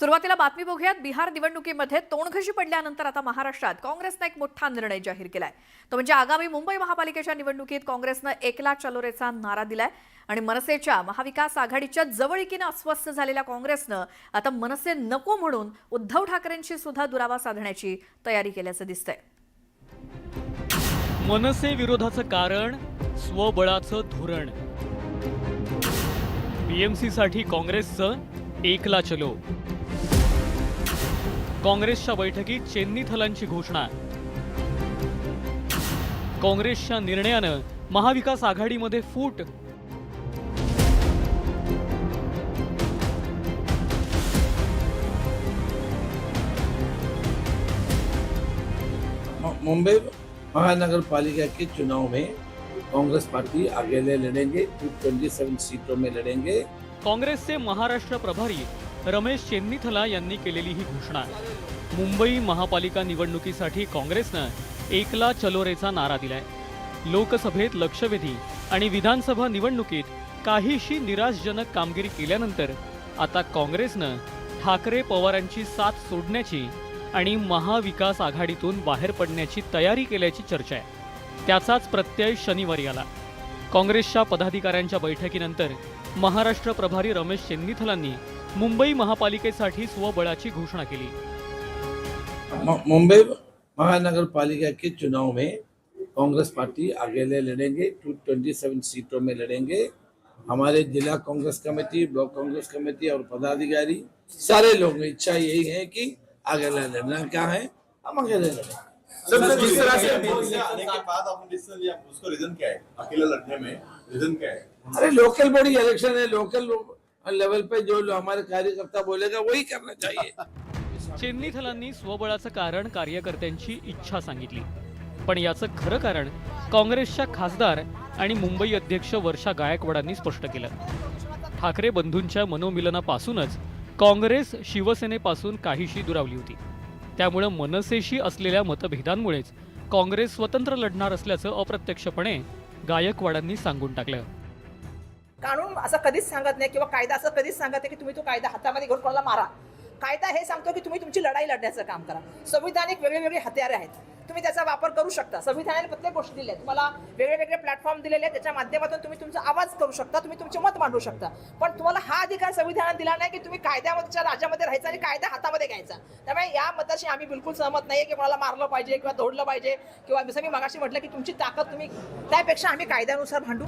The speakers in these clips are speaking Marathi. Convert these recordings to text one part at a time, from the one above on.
सुरुवातीला बातमी बघूयात. बिहार निवडणुकीमध्ये तोंडघशी पडल्यानंतर आता महाराष्ट्रात काँग्रेसनं एक मोठा निर्णय जाहीर केलाय. तो म्हणजे आगामी मुंबई महापालिकेच्या निवडणुकीत काँग्रेसनं एकला चलोरेचा नारा दिलाय आणि मनसेच्या महाविकास आघाडीच्या जवळिकीनं अस्वस्थ झालेल्या काँग्रेसनं आता मनसे नको म्हणून उद्धव ठाकरेंशी सुद्धा दुरावा साधण्याची तयारी केल्याचं दिसतंय. मनसे विरोधाचं कारण स्वबळाचं धोरण. बीएमसी साठी काँग्रेसचं एकला चलो. काँग्रेसच्या बैठकीत चेन्नी थलांची घोषणा. काँग्रेसच्या निर्णयानं महाविकास आघाडीमध्ये फूट. मुंबई महानगर पालिका के चुनाव में कांग्रेस पार्टी अकेले लड़ेंगे ट्वेंटी सेवन सीटों में लड़ेंगे। काँग्रेसचे महाराष्ट्र प्रभारी रमेश चेन्नीथला यांनी केलेली ही घोषणा. मुंबई महापालिका निवडणुकीसाठी काँग्रेसनं एकला चलोरेचा नारा दिलाय. लोकसभेत लक्षवेधी आणि विधानसभा निवडणुकीत काहीशी निराशजनक कामगिरी केल्यानंतर आता काँग्रेसनं ठाकरे पवारांची साथ सोडण्याची आणि महाविकास आघाडीतून बाहेर पडण्याची तयारी केल्याची चर्चा आहे. त्याचाच प्रत्यय शनिवारी आला. काँग्रेसच्या पदाधिकाऱ्यांच्या बैठकीनंतर महाराष्ट्र प्रभारी रमेश चेन्नीथलांनी मुंबई महापालिकेसाठी स्वबळाची घोषणा केली. मुंबई महानगर पालिका के चुनाव में कांग्रेस पार्टी अकेले लड़ेंगे टू ट्वेंटी सेवन सीटों में लड़ेंगे। हमारे जिला Congress committee block Congress committee और पदाधिकारी सारे लोगों की इच्छा यही है कि अकेले लड़ना क्या है हम अकेले लड़ें जिस तरह से आने के बाद आपने डिसीजन लिया उसको रीजन क्या है? अकेले लड़ने में रीजन क्या है? अरे लोकल बॉडी इलेक्शन है लोकल लेवल पे जो लो- हमारे कार्यकर्ता बोलेगा वही करना चाहिए। चेन्नीथलांनी स्वबळाचं कारण कार्यकर्त्यांची इच्छा सांगितली. पण याचं खरं कारण काँग्रेसच्या खासदार आणि मुंबई अध्यक्ष वर्षा गायकवाडांनी स्पष्ट केलं. ठाकरे बंधूंच्या मनोमिलनापासूनच काँग्रेस शिवसेनेपासून काहीशी दुरावली होती. त्यामुळं मनसेशी असलेल्या मतभेदांमुळेच काँग्रेस स्वतंत्र लढणार असल्याचं अप्रत्यक्षपणे गायकवाडांनी सांगून टाकलं. कानून असं कधीच सांगत नाही किंवा कायदा असं कधीच सांगत नाही की तुम्ही तो कायदा हातामध्ये घेऊन कोणाला मारा. कायदा हे सांगतो की तुम्ही तुमची लढाई लढण्याचं काम करा. संविधानिक वेगळे वेगळे हत्यारे आहेत. तुम्ही त्याचा वापर करू शकता. संविधानाने प्रत्येक गोष्टी दिल्या आहेत तुम्हाला वेगळे वेगळे प्लॅटफॉर्म दिलेले आहेत. त्याच्या माध्यमातून तुम्ही तुमचा आवाज करू शकता. तुम्ही तुमचे मत मांडू शकता. पण तुम्हाला हा अधिकार संविधान दिला नाही की तुम्ही कायद्यामध्येच्या राज्यामध्ये राहायचा आणि कायदा हातामध्ये घ्यायचा. त्यामुळे या मताशी आम्ही बिलकुल सहमत नाही की कोणाला मारलं पाहिजे किंवा दौडलं पाहिजे. किंवा जसं मी मगाशी म्हटलं की तुमची ताकद तुम्ही त्यापेक्षा आम्ही कायद्यानुसार भांडू.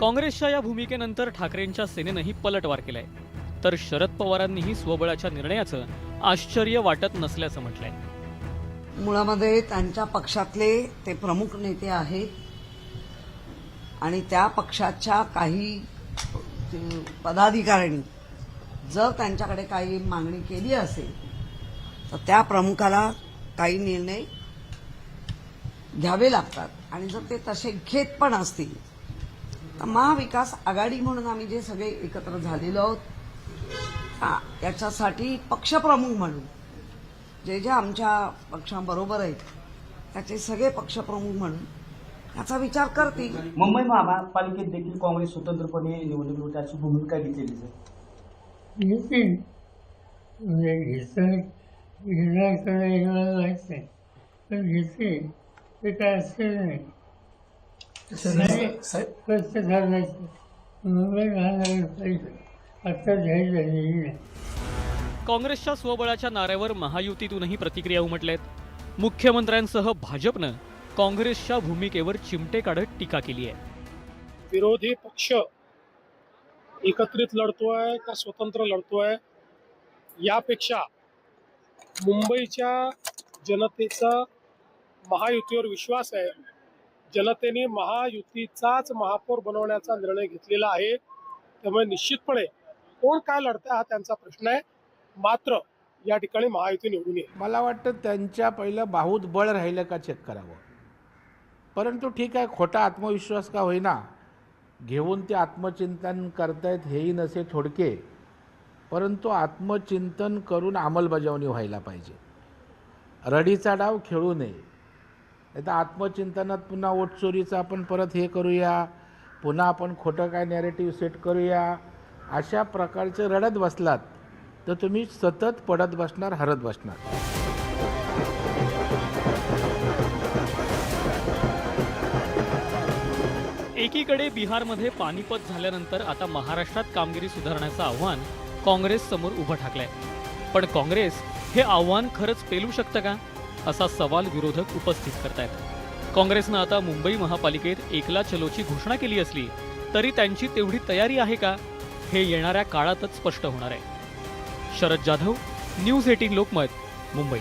काँग्रेसच्या या भूमिकेनंतर ठाकरेंच्या सेनेनंही पलटवार केलाय. तर शरद पवारांनीही स्वबळाच्या निर्णयाचं आश्चर्य वाटत नसल्याचं म्हटलंय. मुळामध्ये त्यांच्या पक्षातले ते प्रमुख नेते आहेत. आणि त्या पक्षाच्या काही पदाधिकाऱ्यांनी जर त्यांच्याकडे काही मागणी केली असेल तर त्या प्रमुखाला काही निर्णय घ्यावे लागतात. आणि जर ते तसे घेत पण असतील महाविकास आघाडी म्हणून आम्ही जे सगळे एकत्र झालेलो आहोत हा, याच्यासाठी पक्षप्रमुख म्हणून जे जे आमच्या पक्षाबरोबर आहेत त्याचे सगळे पक्षप्रमुख म्हणून याचा विचार करतील मुंबई महापालिकेत देखील काँग्रेस स्वतंत्रपणे निवडणूक अशी भूमिका घेतलेली आहे घेतील म्हणजे घेतलं घेणार तर घेणार पण घेतील ते काय असेल नाही नाही, स्पष्ट ठरवायचं मुंबई महानगरपालिका आता जाहीर झालेली नाही काँग्रेसच्या स्वबळाच्या नाऱ्यावर महायुतीतूनही प्रतिक्रिया उमटल्यात. मुख्यमंत्र्यांसह भाजपनं काँग्रेसच्या भूमिकेवर चिमटे काढत टीका केली आहे. विरोधी पक्ष एकत्रित लढतोय का स्वतंत्र लढतोय? यापेक्षा मुंबईच्या जनतेचा महायुतीवर विश्वास आहे. जनतेने महायुतीचाच महापौर बनवण्याचा निर्णय घेतलेला आहे. त्यामुळे निश्चितपणे कोण काय लढतं हा त्यांचा प्रश्न आहे. मात्र या ठिकाणी महायुती निवडून येईल. मला वाटतं त्यांच्या पहिलं बाहूत बळ राहिलं का चेक करावं परंतु ठीक आहे खोटा आत्मविश्वास का होईना? घेऊन ते आत्मचिंतन करतायत हेही नसे थोडके. परंतु आत्मचिंतन करून अंमलबजावणी व्हायला पाहिजे. रडीचा डाव खेळू नये. नाही तर आत्मचिंतनात पुन्हा ओटचोरीचं आपण परत हे करूया पुन्हा आपण खोटं काय नॅरेटिव्ह सेट करूया. अशा प्रकारचे रडत बसलात तर तुम्ही सतत पडत बसणार हरत बसणार. एकीकडे बिहारमध्ये पानिपत झाल्यानंतर आता महाराष्ट्रात कामगिरी सुधारण्याचं आव्हान काँग्रेस समोर उभं ठाकलंय. पण काँग्रेस हे आव्हान खरंच पेलू शकतं का? असा सवाल विरोधक उपस्थित करतायत. काँग्रेसनं आता मुंबई महापालिकेत एकला चलोची घोषणा केली असली तरी त्यांची तेवढी तयारी आहे का? हे येणाऱ्या काळातच स्पष्ट होणार आहे. Sharad Jadhav news eighteen Lokmat Mumbai.